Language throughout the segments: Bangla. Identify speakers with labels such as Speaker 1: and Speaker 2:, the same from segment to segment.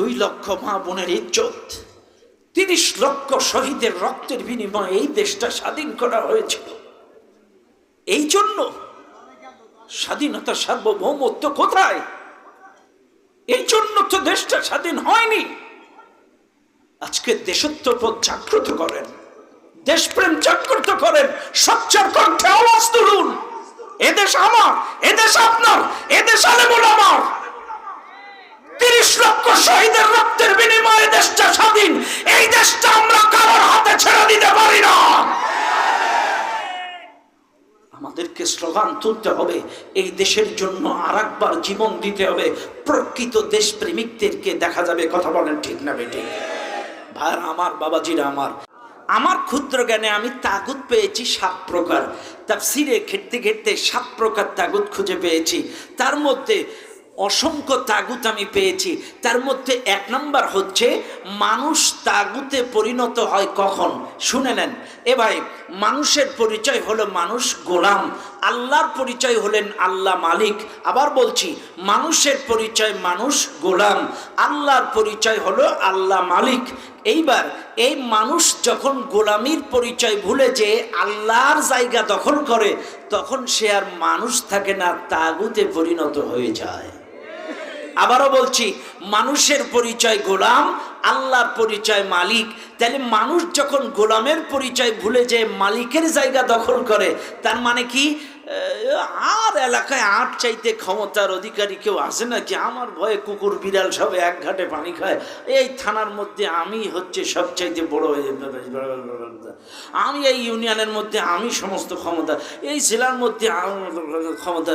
Speaker 1: দুই লক্ষ মা বোনের ইজ্জত, তিরিশ লক্ষ শহীদের রক্তের বিনিময়ে এই দেশটা স্বাধীন করা হয়েছিল। এই জন্য স্বাধীনতা সার্বভৌমত্ব কোথায়? এই জন্য তো দেশটা স্বাধীন হয়নি। আজকে দেশত্ববোধ জাগ্রত করেন, দেশপ্রেম জাগ্রত করেন, সচ্চার কণ্ঠে আওয়াজ তুলুন। এদেশ আমার এদেশ আপনার এদেশ আলেমুল আমার। তিরিশ লক্ষ শহীদের রক্তের বিনিময়ে দেশটা স্বাধীন। এই দেশটা আমরা কারোর হাতে ছেড়ে দিতে পারি না। আমাদেরকে স্লোগান তুলতে হবে, এই দেশের জন্য আর একবার জীবন দিতে হবে। প্রকৃত দেশপ্রেমিকদেরকে দেখা যাবে, কথা বলেন ঠিক না বেটি ভাই, আমার বাবাজিরা আমার। আমার ক্ষুদ্র জ্ঞানে আমি তাগুত পেয়েছি সাত প্রকার। তাফসিরে ঘেটতে ঘেটতে সাত প্রকার তাগুত খুঁজে পেয়েছি। তার মধ্যে অসংখ্য তাগুত আমি পেয়েছি। তার মধ্যে এক নম্বর হচ্ছে, মানুষ তাগুতে পরিণত হয় কখন? শুনে নেন। এ ভাই, মানুষের পরিচয় হলো মানুষ গোলাম। আল্লাহর পরিচয় হলেন আল্লাহ মালিক। আবার বলছি, মানুষের পরিচয় মানুষ গোলাম। আল্লাহর পরিচয় হলো আল্লাহ মালিক। এইবার এই মানুষ যখন গোলামির পরিচয় ভুলে যে আল্লাহর জায়গা দখল করে, তখন সে আর মানুষ থাকে না, তাগুতে পরিণত হয়ে যায়। আবারও বলছি, মানুষের পরিচয় গোলাম, আল্লাহর পরিচয় মালিক। তাহলে মানুষ যখন গোলামের পরিচয় ভুলে যে মালিকের জায়গা দখল করে, তার মানে কি? আর এলাকায় আট চাইতে ক্ষমতার অধিকারী কেউ আসে নাকি আমার ভয়ে কুকুর, বিড়াল সব এক ঘাটে পানি খায়। এই থানার মধ্যে আমি হচ্ছে সব চাইতে বড় আমি এই ইউনিয়নের মধ্যে আমি সমস্ত ক্ষমতা। এই জেলার মধ্যে ক্ষমতা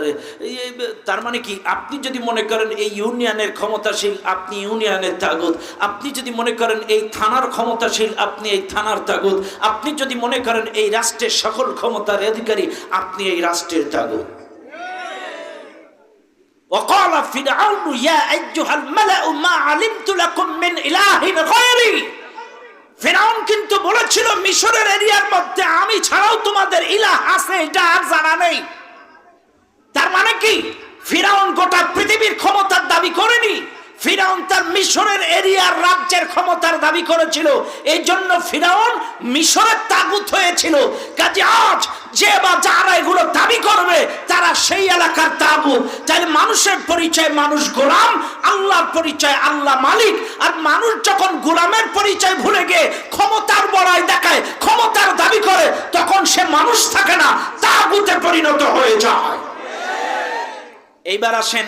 Speaker 1: তার মানে কি? আপনি যদি মনে করেন এই ইউনিয়নের ক্ষমতাশীল, আপনি ইউনিয়নের তাগত। আপনি যদি মনে করেন এই থানার ক্ষমতাশীল, আপনি এই থানার তাগত। আপনি যদি মনে করেন এই রাষ্ট্রের সকল ক্ষমতার অধিকারী, আপনি এই রাষ্ট্রের তাগুদ وقال فرعون يا أيها الملأ ما علمت لكم من إله غيري ফেরাউন কিন্তু বলেছিল মিশরের এরিয়ার মধ্যে আমি ছাড়াও তোমাদের ইলাহ আছে এটা আর জানা নেই তার মানে কি ফিরাউন গোটা পৃথিবীর ক্ষমতার দাবি করেনি ফিরাউন তার মিশরের এরিয়ার রাজ্যের ক্ষমতার দাবি করেছিল এই জন্য ফিরাউন মিশরের তাগুত হয়েছিল কাজে আজ যে বা যারা এগুলো দাবি করবে, তারা সেই এলাকার তাগুত তাহলে মানুষের পরিচয় মানুষ গোলাম, আল্লাহর পরিচয় আল্লাহ মালিক। আর মানুষ যখন গোলামের পরিচয় ভুলে গিয়ে ক্ষমতার বড়াই দেখায়, ক্ষমতার দাবি করে, তখন সে মানুষ থাকে না, তাগুতে পরিণত হয়ে যায়। এইবার আসেন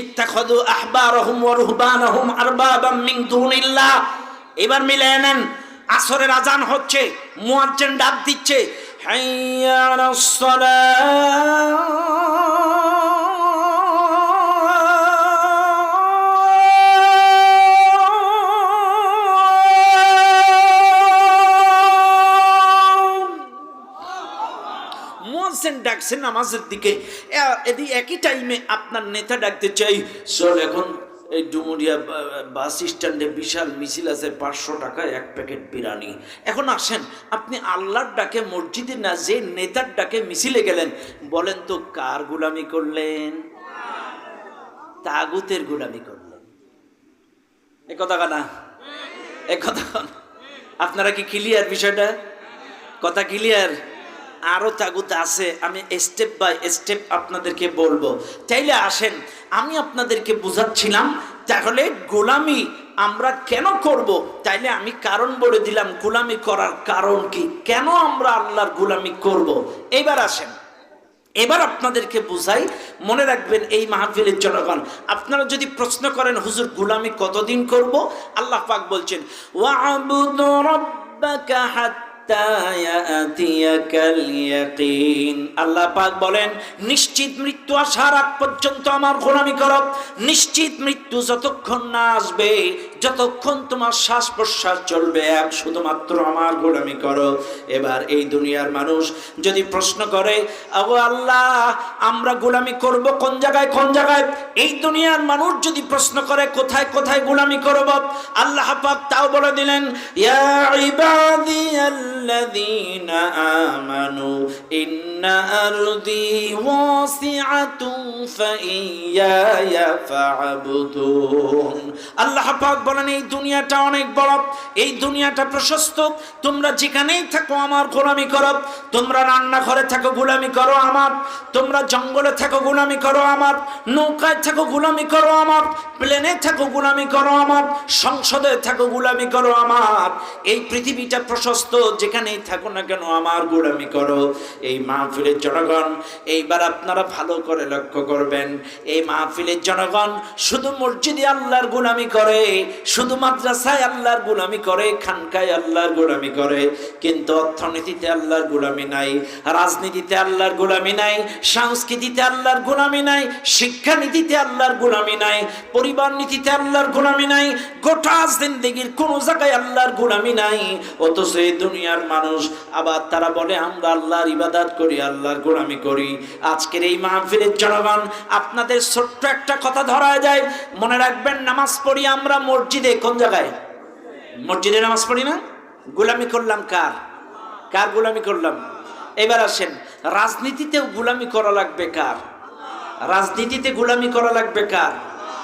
Speaker 1: ইত্তাখাদু আহবারহুম ওয়া রুহবানহুম আরবাবাম মিন দুনিল্লাহ। এবার মিলে নেন, আসরের আজান হচ্ছে, মুয়াজ্জিন ডাক দিচ্ছে হাইয়া আলাস সালাহ মোয়াজ্জেন ডাকছে নামাজের দিকে। এদি একই টাইমে আপনার নেতা ডাকতে চাই। চল এখন এই ডুমুরিয়া বাস স্ট্যান্ডে বিশাল মিছিল আছে, পাঁচশো টাকা এক প্যাকেট বিরিয়ানি। এখন আসেন, আপনি আল্লাহর ডাকে মসজিদে না, যে নেতার ডাকে মিছিলে গেলেন, বলেন তো কার গুলামি করলেন? তাগুতের গুলামি করলেন। এ কথা কানা এ কথা আপনারা কি ক্লিয়ার বিষয়টা? কথা ক্লিয়ার আরও তাগুত আছে, আমি স্টেপ বাই স্টেপ আপনাদেরকে বলব। চাইলে আসেন, আমি আপনাদেরকে বুঝাচ্ছিলাম, তাহলে গোলামি আমরা কেন করব? তাইলে আমি কারণ বলে দিলাম, গোলামি করার কারণ কি? কেন আমরা আল্লাহর গোলামি করব? এবার আসেন, এবার আপনাদেরকে বুঝাই, মনে রাখবেন এই মাহফিলের জনগণ, আপনারা যদি প্রশ্ন করেন, হুজুর, গুলামি কতদিন করব? আল্লাহ পাক বলছেন ওয়াবুদু আল্লাহ নিশ্চিত মৃত্যু আসার আগ পর্যন্ত আমার গোলামি করো। নিশ্চিত মৃত্যু যতক্ষণ না আসবে, যতক্ষণ তোমার শ্বাস প্রশ্বাস চলবে, এক শুধুমাত্র আমার গোলামি এবার এই দুনিয়ার মানুষ যদি প্রশ্ন করে আবু আল্লাহ, আমরা গোলামি করব কোন জায়গায় কোন জায়গায়? এই দুনিয়ার মানুষ যদি প্রশ্ন করে, কোথায় কোথায় গোলামি করব? আল্লাহ পাক তাও বলে দিলেন, ইয়া আমানু ইন্না আরদি ওয়াসিআতুন ফাইয়ায়া ফা'বুদুন আল্লাহ পাক বলেন, এই দুনিয়াটা অনেক বড়, এই দুনিয়াটা প্রশস্ত। তোমরা যেখানেই থাকো আমার গোলামি করো, তোমরা রান্নাঘরে থাকো গোলামি করো আমার, তোমরা জঙ্গলে থাকো গোলামি করো আমার, নৌকায় থাকো গোলামি করো আমার, প্লেনে থাকো গোলামি করো আমার, সংসদে থাকো গোলামি করো আমার। এই পৃথিবীটা প্রশস্ত যেখানেই থাকো না কেন, আমার গোলামি করো। এই মাহফিলের জনগণ, এইবার আপনারা ভালো করে লক্ষ্য করবেন, এই মাহফিলের জনগণ শুধু মসজিদে আল্লাহর গোলামি করে, শুধু মাদ্রাসায় আল্লাহর গোলামি করে, খানকায় আল্লাহর গোলামি করে। কিন্তু অর্থনীতিতে আল্লাহর গোলামি নাই, রাজনীতিতে আল্লাহর গোলামি নাই, সংস্কৃতিতে আল্লাহর গোলামি নাই, শিক্ষানীতিতে আল্লাহর গোলামি নাই, পরিবার নীতিতে আল্লাহর গোলামি নাই, গোটা জিন্দেগির কোনো জায়গায় আল্লাহর গোলামি নাই, অথচ এই দুনিয়ার মানুষ। আবার তারা বলে, আমরা আল্লাহর ইবাদত করি, আল্লাহর গোলামি করি। আজকের এই মাহফিলের জনগণ, আপনাদের ছোট্ট একটা কথা ধরা যায়। মনে রাখবেন, নামাজ পড়ি আমরা মসজিদে। কোন জায়গায়? মসজিদে নামাজ পড়ি না? গোলামি করলাম কার? কার গোলামি করলাম? এবার আসেন, রাজনীতিতেও গোলামি করা লাগবে কার? রাজনীতিতে গোলামি করা লাগবে কার?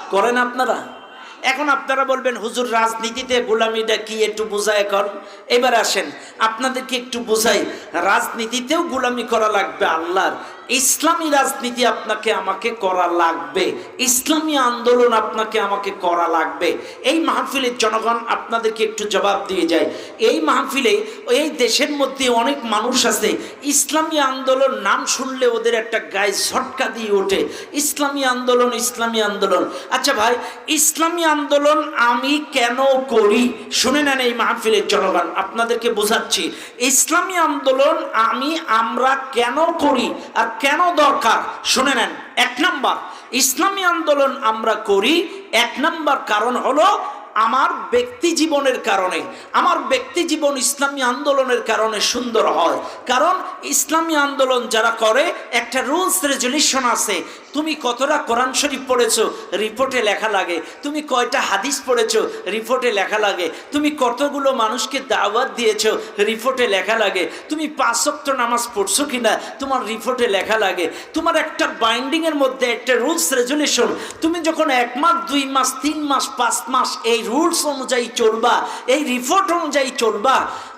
Speaker 1: করেন আপনারা? এখন আপনারা বলবেন, হুজুর, রাজনীতিতে গোলামিটা কি একটু বোঝায় কর? এবার আসেন, আপনাদেরকে একটু বোঝাই, রাজনীতিতেও গোলামি করা লাগবে আল্লাহর। ইসলামী রাজনীতি আপনাকে আমাকে করা লাগবে। ইসলামী আন্দোলন আপনাকে আমাকে করা লাগবে। এই মাহফিলের জনগণ আপনাদেরকে একটু জবাব দিয়ে যায়। এই মাহফিলে, এই দেশের মধ্যে অনেক মানুষ আছে। ইসলামী আন্দোলন নাম শুনলে ওদের একটা গায়ে ঝটকা দিয়ে ওঠে। ইসলামী আন্দোলন ইসলামী আন্দোলন। আচ্ছা ভাই, ইসলামী আন্দোলন আমি কেন করি? শুনে নেন এই মাহফিলের জনগণ, আপনাদেরকে বোঝাচ্ছি। ইসলামী আন্দোলন আমি, আমরা কেন করি? আর কেন দরকার? শুনে নেন। এক নাম্বার, ইসলামী আন্দোলন আমরা করি, এক নাম্বার কারণ হলো আমার ব্যক্তি জীবনের কারণে। আমার ব্যক্তি জীবন ইসলামী আন্দোলনের কারণে সুন্দর হয়। কারণ ইসলামী আন্দোলন যারা করে, একটা রুলস রেজলিউশন আছে তুমি কতটা কোরআন শরীফ পড়েছো? রিপোর্টে লেখা লাগে। তুমি কয়টা হাদিস পড়েছো? রিপোর্টে লেখা লাগে। তুমি কতগুলো মানুষকে দাওয়াত দিয়েছ? রিপোর্টে লেখা লাগে। তুমি পাঁচক্ত নামাজ পড়ছো কিনা? তোমার রিপোর্টে লেখা লাগে। তোমার একটা বাইন্ডিংয়ের মধ্যে একটা রুলস রেজুলেশন তুমি যখন এক মাস, দুই মাস, তিন মাস, পাঁচ মাস এই রুলস অনুযায়ী চলবা, এই রিপোর্ট অনুযায়ী চলবা,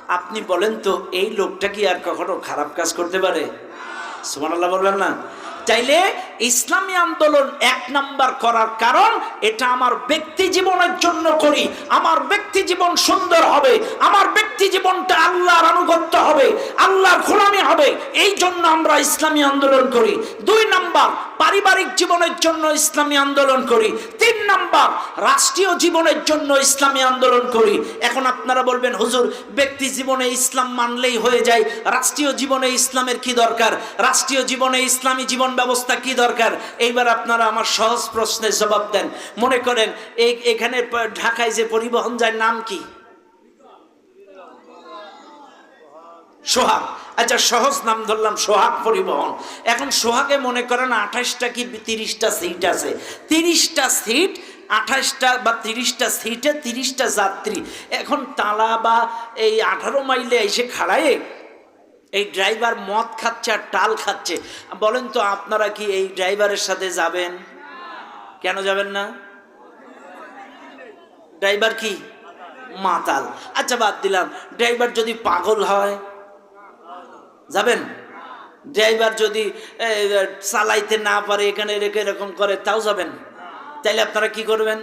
Speaker 1: আপনি বলেন তো, এই লোকটা কি আর কখনো খারাপ কাজ করতে পারে? সুমান আল্লাহ বলবেন না। চাইলে ইসলামী আন্দোলন এক নাম্বার করার কারণ এটা আমার ব্যক্তি জীবনের জন্য করি। আমার ব্যক্তি জীবন সুন্দর হবে। আমার ব্যক্তি জীবনটা আল্লাহর আনুগত্য হবে। আল্লাহর গোলামি হবে। এই জন্য আমরা ইসলামী আন্দোলন করি। দুই নাম্বার পারিবারিক জীবনের জন্য ইসলামী আন্দোলন করি। তিন নাম্বার, রাষ্ট্রীয় জীবনের জন্য ইসলামী আন্দোলন করি। এখন আপনারা বলবেন, হুজুর, ব্যক্তি জীবনে ইসলাম মানলেই হয়ে যায়। রাষ্ট্রীয় জীবনে ইসলামের কি দরকার? রাষ্ট্রীয় জীবনে ইসলামী জীবন ব্যবস্থা কি দরকার? এইবার আপনারা আমার সহজ প্রশ্নের জবাব দেন। মনে করেন, এই, এখানে ঢাকায় যে পরিবহন যায়, নাম কি? সোহাগ। আচ্ছা সহজ নাম ধরলাম, সোহাগ পরিবহন। এখন সোহাগে মনে করেন আঠাশটা কি তিরিশটা সিট আছে। তিরিশটা সিট, আঠাশটা বা তিরিশটা সিটে তিরিশটা যাত্রী। এখন তালা বা এই আঠারো মাইলে এসে খাড়ায় এই ড্রাইভার মদ খাচ্ছে আর টাল খাচ্ছে। বলেন তো, আপনারা কি এই ড্রাইভারের সাথে যাবেন? কেন যাবেন না? ড্রাইভার কি? মাতাল। আচ্ছা বাদ দিলাম। ড্রাইভার যদি পাগল হয়? যাবেন? ড্রাইভার যদি চালাইতে না পারে, এখানে রেখে এরকম করে, তাও যাবেন? তাইলে আপনারা কি করবেন?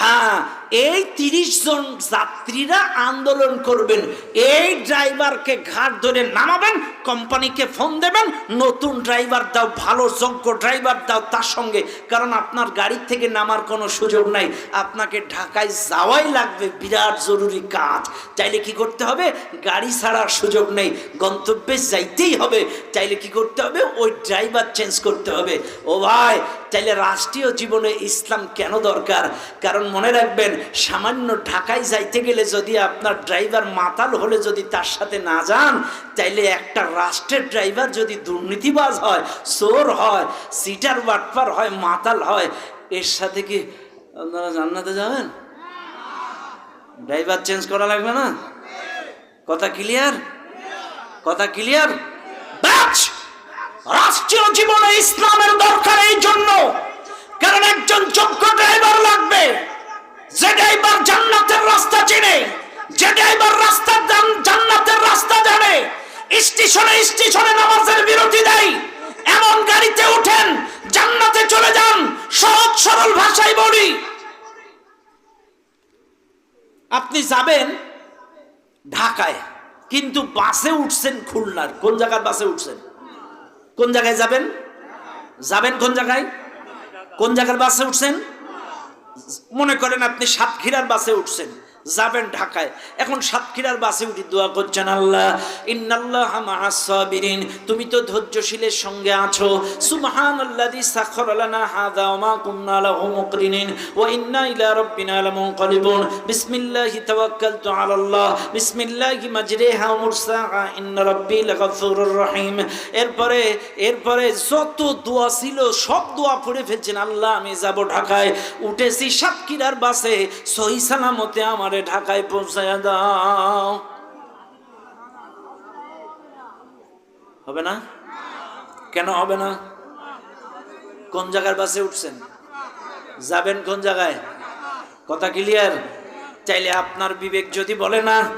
Speaker 1: হ্যাঁ এই তিরিশ জন যাত্রীরা আন্দোলন করবেন। এই ড্রাইভারকে ঘাট ধরে নামাবেন, কোম্পানিকে ফোন দেবেন, নতুন ড্রাইভার দাও, ভালো যোগ্য ড্রাইভার দাও তার সঙ্গে। কারণ আপনার গাড়ি থেকে নামার কোনো সুযোগ নাই। আপনাকে ঢাকায় যাওয়াই লাগবে, বিরাট জরুরি কাজ। চাইলে কি করতে হবে? গাড়ি ছাড়ার সুযোগ নেই, গন্তব্যে যাইতেই হবে। চাইলে কি করতে হবে? ওই ড্রাইভার চেঞ্জ করতে হবে। ও ভাই চাইলে রাষ্ট্রীয় জীবনে ইসলাম কেন দরকার? কারণ মনে রাখবেন সামান্য ঢাকায় যাইতে গেলে যদি আপনার ড্রাইভার মাতাল হলে যদি তার সাথে না যান, তাইলে একটা রাষ্ট্রের ড্রাইভার যদি দুর্নীতিবাজ হয়, চোর হয়, সিটার বাটপার হয়, মাতাল হয়, এর সাথে কি আপনারা জান্নাতে যাবেন? ড্রাইভার চেঞ্জ করা লাগবে না? কথা ক্লিয়ার? কথা ক্লিয়ার? রাষ্ট্রীয় জীবনে ইসলামের দরকার এই জন্য। কারণ একজন যোগ্য ড্রাইভার যে ড্রাইভার জান্নাতের রাস্তা চিনে, যেটা ড্রাইভার রাস্তা জান্নাতের রাস্তা জানে, স্টেশনে স্টেশনে নামাজের বিরতি দেয়, এমন গাড়িতে উঠেন, জান্নাতে চলে যান, সহজ সরল ভাষায় বলি। আপনি যাবেন ঢাকায়, কিন্তু বাসে উঠছেন খুলনার। কোন জায়গার বাসে উঠছেন? কোন জায়গায় যাবেন? যাবেন কোন জায়গায়? কোন জায়গার বাসে উঠছেন? মনে করেন আপনি সাতক্ষীরার বাসে উঠছেন। যাবেন ঢাকায়। এখন সাতক্ষীরার বাসে উঠি দোয়া করছেন আল্লাহ, ইন্নাল্লাহ মাআস-সাবিরিন তুমি তো ধৈর্যশীলের সঙ্গে আছো। লানা হাযা ওয়া মা কুন্না লাহু মুকরিনিন, ওয়া ইন্না ইলা রাব্বিনা লামুনকালিবুন। বিসমিল্লাহি তাওয়াক্কালতু বিসমিল্লাহি মাজরিহা ওয়া মুরসাহা, ইন্না রাব্বি লাগাফুরুর রহিম। এরপরে এরপরে যত দোয়া ছিল, সব দোয়া পড়ে ফেলছেন, আল্লাহ, আমি যাব ঢাকায়। উঠেছি সাতক্ষীরার বাসে, সহি সালামতে আমারে ঢাকায় পৌঁছায় দাও। হবে না? কেন হবে না? কোন জায়গার বাসে উঠছেন? যাবেন কোন জায়গায়? কথা ক্লিয়ার চাইলে আপনার বিবেক যদি বলে না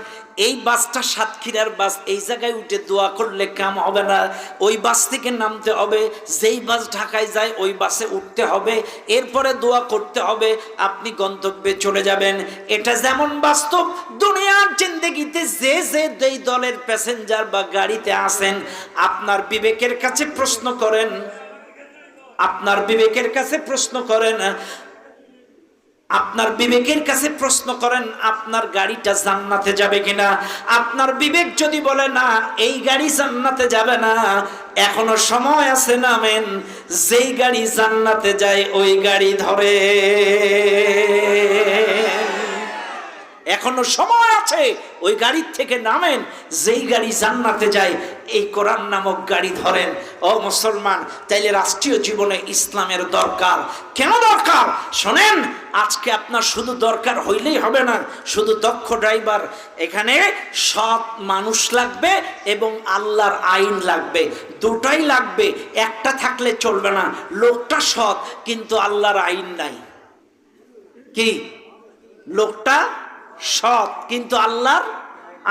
Speaker 1: এই বাসটা সাতক্ষীরার বাস, এই জায়গায় উঠে দোয়া করলে কাম হবে না। ওই বাস থেকে নামতে হবে, যেই বাস ঢাকায় যায় ওই বাসে উঠতে হবে, এরপরে দোয়া করতে হবে, আপনি গন্তব্যে চলে যাবেন। এটা যেমন বাস্তব, দুনিয়ার জিন্দগিতে যে যে এই দলের প্যাসেঞ্জার বা গাড়িতে আসেন, আপনার বিবেকের কাছে প্রশ্ন করেন, আপনার বিবেকের কাছে প্রশ্ন করেন আপনার বিবেকের কাছে প্রশ্ন করেন, আপনার গাড়িটা জান্নাতে যাবে কিনা? আপনার বিবেক যদি বলে, না, এই গাড়ি জান্নাতে যাবে না, এখনও সময় আছে নামেন যেই গাড়ি জান্নাতে যায়, ওই গাড়ি ধরে। এখনও সময় আছে। ওই গাড়ির থেকে নামেন, যেই গাড়ি জান্নাতে যায়, এই কোরআন নামক গাড়ি ধরেন। ও মুসলমান, তাইলে রাষ্ট্রীয় জীবনে ইসলামের দরকার। কেন দরকার? শোনেন, আজকে আপনার শুধু দরকার হইলেই হবে না, শুধু দক্ষ ড্রাইভার। এখানে সৎ মানুষ লাগবে এবং আল্লাহর আইন লাগবে। দুটাই লাগবে, একটা থাকলে চলবে না। লোকটা সৎ, কিন্তু আল্লাহর আইন নাই। কি? লোকটা সৎ, কিন্তু আল্লাহর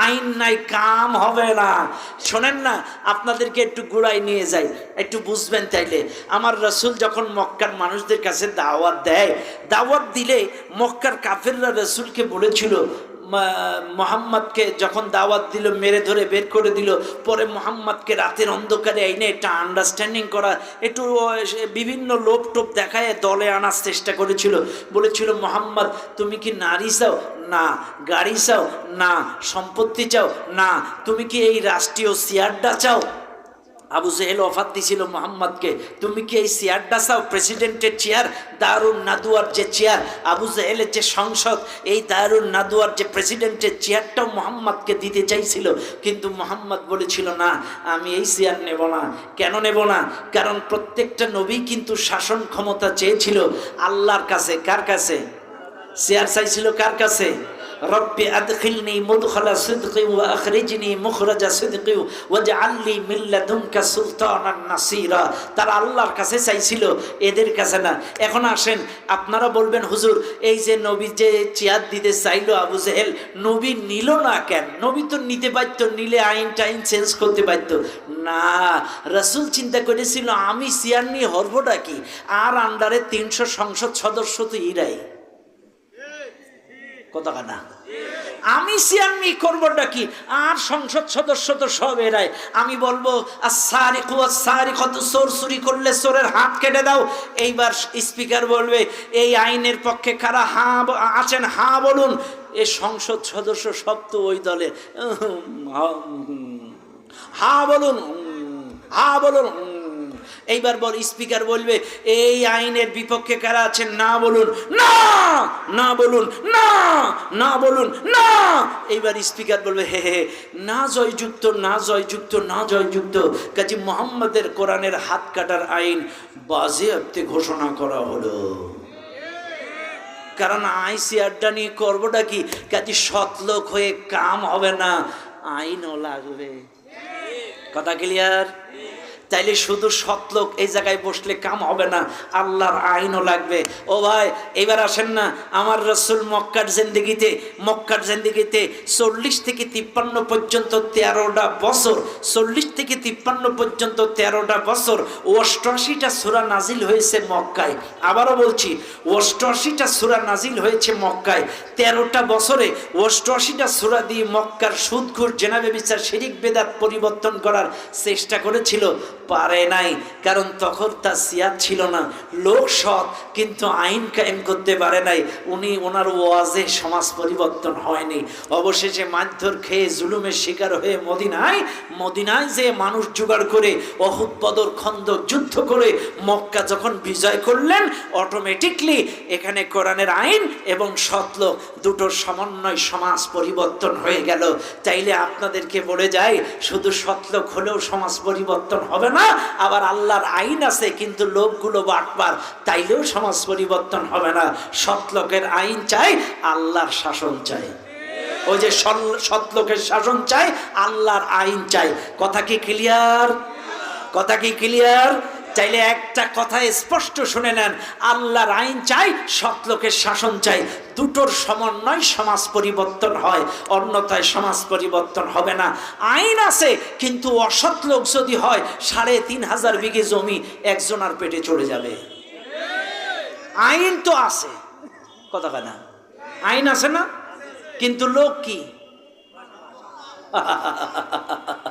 Speaker 1: আইন নাই, কাম হবে না। শোনেন না, আপনাদেরকে একটু গুড়াই নিয়ে যাই, একটু বুঝবেন তাইলে। আমার রসুল যখন মক্কার মানুষদের কাছে দাওয়াত দেয়, দাওয়াত দিলে মক্কার কাফেররা রসুলকে বলেছিল মোহাম্মদকে যখন দাওয়াত দিল, মেরে ধরে বের করে দিল, পরে মোহাম্মদকে রাতের অন্ধকারে এনে এটা আন্ডারস্ট্যান্ডিং করা, একটু বিভিন্ন লোপ টোপ দেখায় দলে আনার চেষ্টা করেছিল। বলেছিল, মোহাম্মদ, তুমি কি নারী চাও? না, গাড়ি চাও। না, সম্পত্তি চাও? না, তুমি কি এই রাষ্ট্রীয় চেয়ারটা চাও? আবু জেহেল অফাত দিছিল মোহাম্মদকে। তুমি কি এই চেয়ারটা চাও? প্রেসিডেন্টের চেয়ার, দারুণ নাদুয়ার যে চেয়ার, আবু জেহেলের যে সংসদ, এই দারুণ নাদুয়ার যে প্রেসিডেন্টের চেয়ারটাও মোহাম্মদকে দিতে চাইছিল। কিন্তু মোহাম্মদ বলেছিল, না, আমি এই চেয়ার নেব না। কেন নেব না? কারণ প্রত্যেকটা নবী কিন্তু শাসন ক্ষমতা চেয়েছিল আল্লাহর কাছে। কার কাছে? চেয়ার চাইছিল কার কাছে? রব্বি আদখিলনি মুদখালা সিদকি ওয়া আখরিজনি মুখরাজা সিদকি ওয়াজআল লি মিন সুলতানান নাসিরা। তারা আল্লাহর কাছে চাইছিল, এদের কাছে না। এখন আসেন, আপনারা বলবেন, হুজুর, এই যে নবী যে চেয়ার দিতে চাইলো আবু জেহেল, নবী নিল না কেন? নবী তো নিতে পারতো নিলে আইন টাইন চেঞ্জ করতে পারতো না, রাসূল চিন্তা করেছিল, আমি চেয়ার নিয়ে হরবটা কি আর আন্ডারে তিনশো সংসদ সদস্য তো ইরাই। কথা না আমি সিয়ামি করবোটা কি? আর সংসদ সদস্য তো সব এরাই। আমি বলব সারি সারি কত চোর চুরি করলে চোরের হাত কেটে দাও। এইবার স্পিকার বলবে, এই আইনের পক্ষে কারা হা আছেন, হা বলুন। এ সংসদ সদস্য সব তো ওই দলে, হা বলুন হা বলুন। এইবার বল, স্পিকার বলবে, এই আইনের বিপক্ষে কারা আছেন, না বলুন। না! না বলুন, না না বলুন, না। এইবার স্পিকার বলবে, হে হে না জয়যুক্ত না জয়যুক্ত না জয়যুক্ত। কাজী মোহাম্মদের কোরআনের হাত কাটার আইন বাজে বাজেয়াপ্তে ঘোষণা করা হলো। কারণ আইসি আড্ডা নিয়ে করবোটা কি? কাজী সৎলোক হয়ে কাম হবে না, আইনও লাগবে। কথা ক্লিয়ার তাইলে শুধু সৎলোক এই জায়গায় বসলে কাম হবে না, আল্লাহর আইনও লাগবে। ও ভাই, এবার আসেন না, আমার রসুল মক্কার জেন্দিগিতে মক্কার জেন্দিগিতে চল্লিশ থেকে তিপ্পান্ন পর্যন্ত তেরোটা বছর, চল্লিশ থেকে তিপ্পান্ন পর্যন্ত তেরোটা বছর অষ্টআশিটা সুরা নাজিল হয়েছে মক্কায়। আবারও বলছি, অষ্টআশিটা সুরা নাজিল হয়েছে মক্কায়। তেরোটা বছরে অষ্টআশিটা সুরা দিয়ে মক্কার সুদঘুর জেনাবে বিচার শিরিক বেদাত পরিবর্তন করার চেষ্টা করেছিল। পারে নাই। কারণ তখন তার সিয়াদ ছিল না। লোক সৎ, কিন্তু আইন কায়েম করতে পারে নাই। উনি ওনার ওয়াজে সমাজ পরিবর্তন হয়নি। অবশেষে মারধর খেয়ে জুলুমের শিকার হয়ে মদিনায় মদিনায় যে মানুষ জোগাড় করে, অহুদ বদর খন্দক যুদ্ধ করে মক্কা যখন বিজয় করলেন অটোমেটিকলি এখানে কোরআনের আইন এবং সৎলোক দুটোর সমন্বয় সমাজ পরিবর্তন হয়ে গেল। চাইলে আপনাদেরকে বলে যায় শুধু সৎলোক হলেও সমাজ পরিবর্তন হবে না? আবার আল্লাহর আইন আছে, কিন্তু লোকগুলো বাটবার, তাইলেও সমাজ পরিবর্তন হবে না। সৎ লোকের আইন চাই, আল্লাহর শাসন চাই। ওই যে সৎ লোকের শাসন চাই, আল্লাহর আইন চাই। কথা কি ক্লিয়ার কথা কি ক্লিয়ার চাইলে একটা কথা স্পষ্ট শুনে নেন, আল্লাহর আইন চাই, সৎ লোকের শাসন চাই। দুটোর সমন্বয় সমাজ পরিবর্তন হয়, অন্যথায় সমাজ পরিবর্তন হবে না। আইন আছে, কিন্তু অসৎ লোক যদি হয়, সাড়ে তিন হাজার বিঘে জমি একজনার পেটে চলে যাবে। আইন তো আছে, কথা কয় না। আইন আছে না, কিন্তু লোক কি?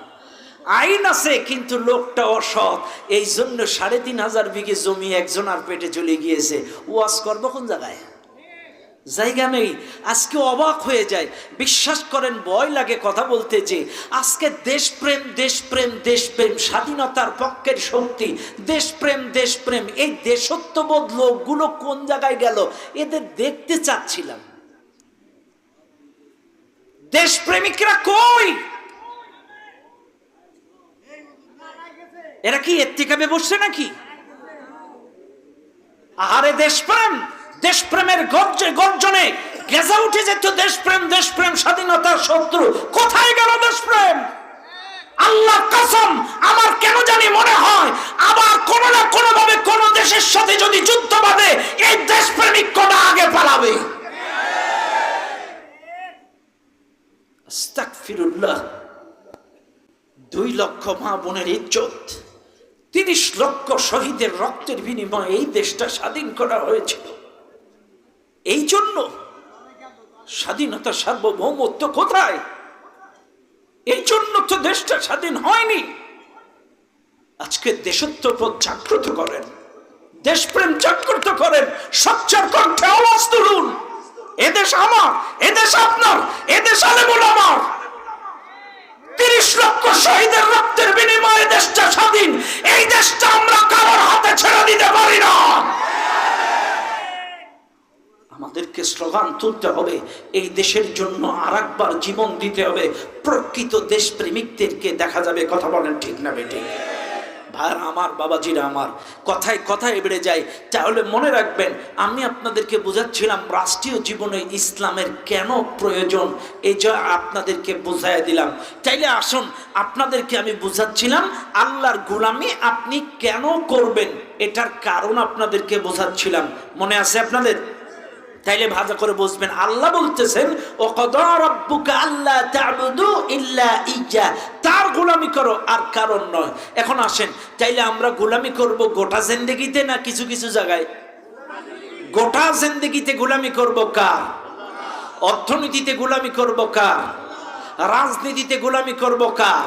Speaker 1: আইন আছে, কিন্তু লোকটা অসৎ। এই জন্য সাড়ে তিন হাজার বিঘে জমি একজনার পেটে চলে গিয়েছে। ওয়াজ করব কোন জায়গায়? জায়গা নেই। আজকে অবাক হয়ে যায়। বিশ্বাস করেন, ভয় লাগে কথা বলতে যে আজকে দেশপ্রেম দেশপ্রেম দেশপ্রেম, স্বাধীনতার পক্ষের শক্তি। দেশপ্রেম দেশপ্রেম, এই দেশত্ববোধ লোকগুলো কোন জায়গায় গেল? এদের দেখতে চাচ্ছিলাম। দেশপ্রেমিকরা কই? এরা কি এত্তিকাবে বসছে নাকি? আহারে দেশপ্রেম, দেশপ্রেমের গর্জে, গর্জনে গেজা উঠে যেত দেশপ্রেম দেশপ্রেম, স্বাধীনতার শত্রু। কোথায় গেল দেশপ্রেম? আল্লাহ কসম, আমার কেন জানি মনে হয়, আবার কোন না কোনো ভাবে কোন দেশের সাথে যদি যুদ্ধ বাঁধে, এই দেশপ্রেমিক কটা আগে পালাবে? দুই লক্ষ মা বোনের ইজ্জত। তিরিশ লক্ষ শহীদের রক্তের বিনিময়ে এই দেশটা স্বাধীন করা হয়েছিল। এই জন্য স্বাধীনতা সার্বভৌমত্ব কোথায়? এই জন্য তো দেশটা স্বাধীন হয়নি। আজকে দেশত্ববোধ জাগ্রত করেন, দেশপ্রেম জাগ্রত করেন, সচ্চার কণ্ঠে আওয়াজ তুলুন। এদেশ আমার এদেশ আপনার এদেশ আলেমুল আমার। তিরিশ লক্ষ শহীদের রক্তের স্লোগান তুলতে হবে। এই দেশের জন্য আর একবার জীবন দিতে হবে। প্রকৃত দেশপ্রেমিকদেরকে দেখা যাবে, কথা বলেন ঠিক না বেঠিক ভাই, আমার বাবাজিরা আমার, কথায় কথায় বেড়ে যায়। তাহলে মনে রাখবেন, আমি আপনাদেরকে বোঝাচ্ছিলাম রাষ্ট্রীয় জীবনে ইসলামের কেন প্রয়োজন, এই যে আপনাদেরকে বুঝাই দিলাম। তাইলে আসুন, আপনাদেরকে আমি বুঝাচ্ছিলাম, আল্লাহর গোলামি আপনি কেন করবেন, এটার কারণ আপনাদেরকে বোঝাচ্ছিলাম। মনে আছে আপনাদের? তাইলে ভাজা করে বসবেন আল্লাহ বলতেছেন ও কদরব্বুকা আল্লাহ তা'বুদু ইল্লা ইয়্যা তার গোলামি করো, আর কারণ নয়। এখন আসেন, তাইলে আমরা গোলামি করব গোটা জিন্দেগিতে না কিছু কিছু জায়গায়? গোটা জিন্দেগিতে গোলামি করব কার? অর্থনীতিতে গোলামি করব কার? রাজনীতিতে গোলামি করব কার?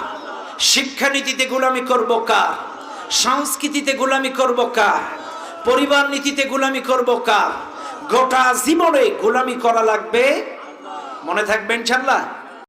Speaker 1: শিক্ষানীতিতে গোলামি করব কার? সংস্কৃতিতে গোলামি করব কার? পরিবার নীতিতে গোলামি করব কার? গোটা জীবনে গোলামি করা লাগবে? মনে থাকবেন ইনশাল্লাহ